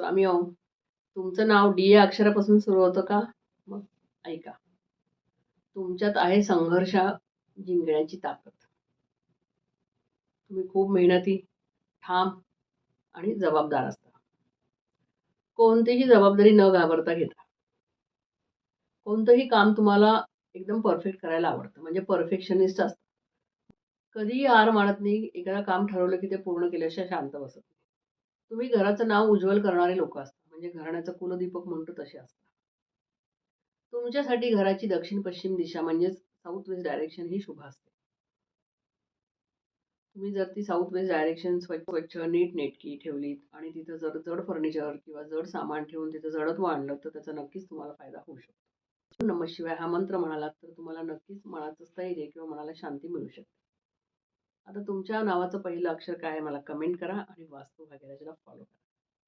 स्वामी ओम. तुमचं नाव डी या अक्षरापासून सुरू होतं का? मग ऐका. तुमच्यात आहे संघर्ष जिंकण्याची ताकद. तुम्ही खूप मेहनती ठाम आणि जबाबदार असता. कोणतीही जबाबदारी न घाबरता घेता. कोणतंही काम तुम्हाला एकदम परफेक्ट करायला आवडतं म्हणजे परफेक्शनिस्ट असतं. कधीही हार मानत नाही एखादा काम ठरवलं की ते पूर्ण केल्याशिवाय शांत बसत नाही. तुम्ही घराचं नाव उज्ज्वल करणारे लोक असतात. म्हणजे घराण्याचं कुलदीपक म्हणतो तसे असतात. तुमच्यासाठी घराची दक्षिण पश्चिम दिशा म्हणजेच साऊथ वेस्ट डायरेक्शन ही शुभ असते. तुम्ही जर ती साऊथ वेस्ट डायरेक्शन स्वच्छ स्वच्छ नीट नेटकी ठेवलीत आणि तिथं जर जड फर्निचर किंवा जड सामान ठेवून तिथं जडत्व आणलं तर त्याचा नक्कीच तुम्हाला फायदा होऊ शकतो. नमशिवाय हा मंत्र म्हणालात तर तुम्हाला नक्कीच मनाचं स्थैर्य किंवा मनाला शांती मिळू शकते. आता तुमच्या नावाचं पहिलं अक्षर काय आहे मला कमेंट करा आणि वास्तू भाग्यराजाला फॉलो करा.